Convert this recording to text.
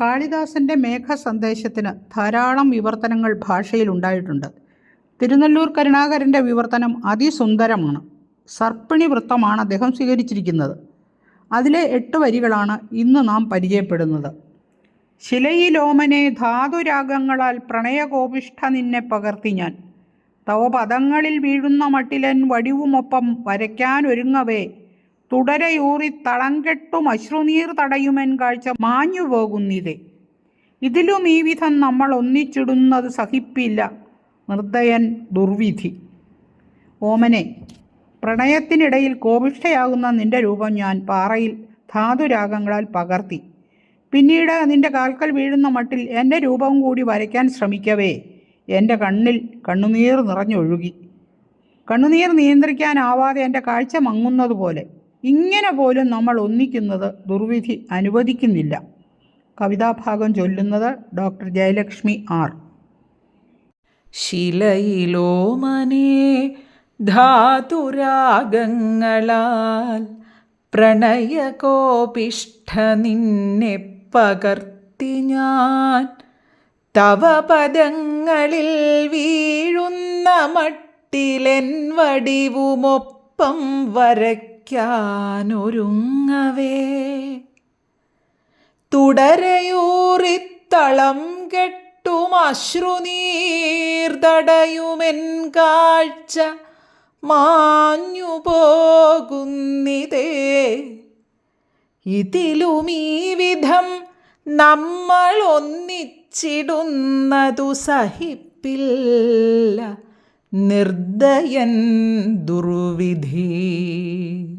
കാളിദാസന്റെ മേഘസന്ദേശത്തിന് ധാരാളം വിവർത്തനങ്ങൾ ഭാഷയിൽ ഉണ്ടായിട്ടുണ്ട്. തിരുനെല്ലൂർ കരുണാകരന്റെ വിവർത്തനം അതിസുന്ദരമാണ്. സർപ്പിണി വൃത്തമാണ് അദ്ദേഹം സ്വീകരിച്ചിരിക്കുന്നത്. അതിലെ എട്ട് വരികളാണ് ഇന്ന് നാം പരിചയപ്പെടുന്നത്. ശിലയിലോമനെ ധാതുരാഗങ്ങളാൽ പ്രണയകോപിഷ്ഠ നിന്നെ പകർത്തി ഞാൻ. തവ പദങ്ങളിൽ വീഴുന്ന മട്ടിലൻ വടിവുമൊപ്പം വരയ്ക്കാനൊരുങ്ങവേ തുടരയൂറി തളംകെട്ടും അശ്രുനീർ തടയുമെൻ കാഴ്ച മാഞ്ഞു പോകുന്നിതേ. ഇതിലും ഈ വിധം നമ്മൾ ഒന്നിച്ചിടുന്നത് സഹിപ്പില്ല. നിർദ്ദയൻ ദുർവിധി. ഓമനെ പ്രണയത്തിനിടയിൽ കോപിഷ്ഠയാകുന്ന നിന്റെ രൂപം ഞാൻ പാറയിൽ ധാതുരാഗങ്ങളാൽ പകർത്തി. പിന്നീട് നിന്റെ കാൽക്കൽ വീഴുന്ന മട്ടിൽ എന്റെ രൂപം കൂടി വരയ്ക്കാൻ ശ്രമിക്കവേ. എന്റെ കണ്ണിൽ കണ്ണുനീർ നിറഞ്ഞൊഴുകി. കണ്ണുനീർ നിയന്ത്രിക്കാനാവാതെ എന്റെ കാഴ്ച മങ്ങുന്നത് പോലെ ഇങ്ങനെ പോലും നമ്മൾ ഒന്നിക്കുന്നത് ദുർവിധി അനുവദിക്കുന്നില്ല. കവിതാഭാഗം ചൊല്ലുന്നത് ഡോക്ടർ ജയലക്ഷ്മി ആർ. ശിലയിലോമനേ ധാതുരാഗങ്ങളാൽ പ്രണയകോപിഷ്ഠ നിന്നെ പകർത്തി ഞാൻ. തവ പദങ്ങളിൽ വീഴുന്ന മട്ടിലെൻ വടിവുമൊപ്പം വരയ്ക്കാനൊരുങ്ങവേ തുടരയൂറിത്തളം കെട്ടും അശ്രുനീർതടയുമെൻ കാഴ്ച മാഞ്ഞു പോകുന്നിതേ ഇതിലും ഈ വിധം നമ്മൾ ഒന്നിച്ചിടുന്നതു സഹിപ്പില്ല. നിർദയൻ ദുർവിധി.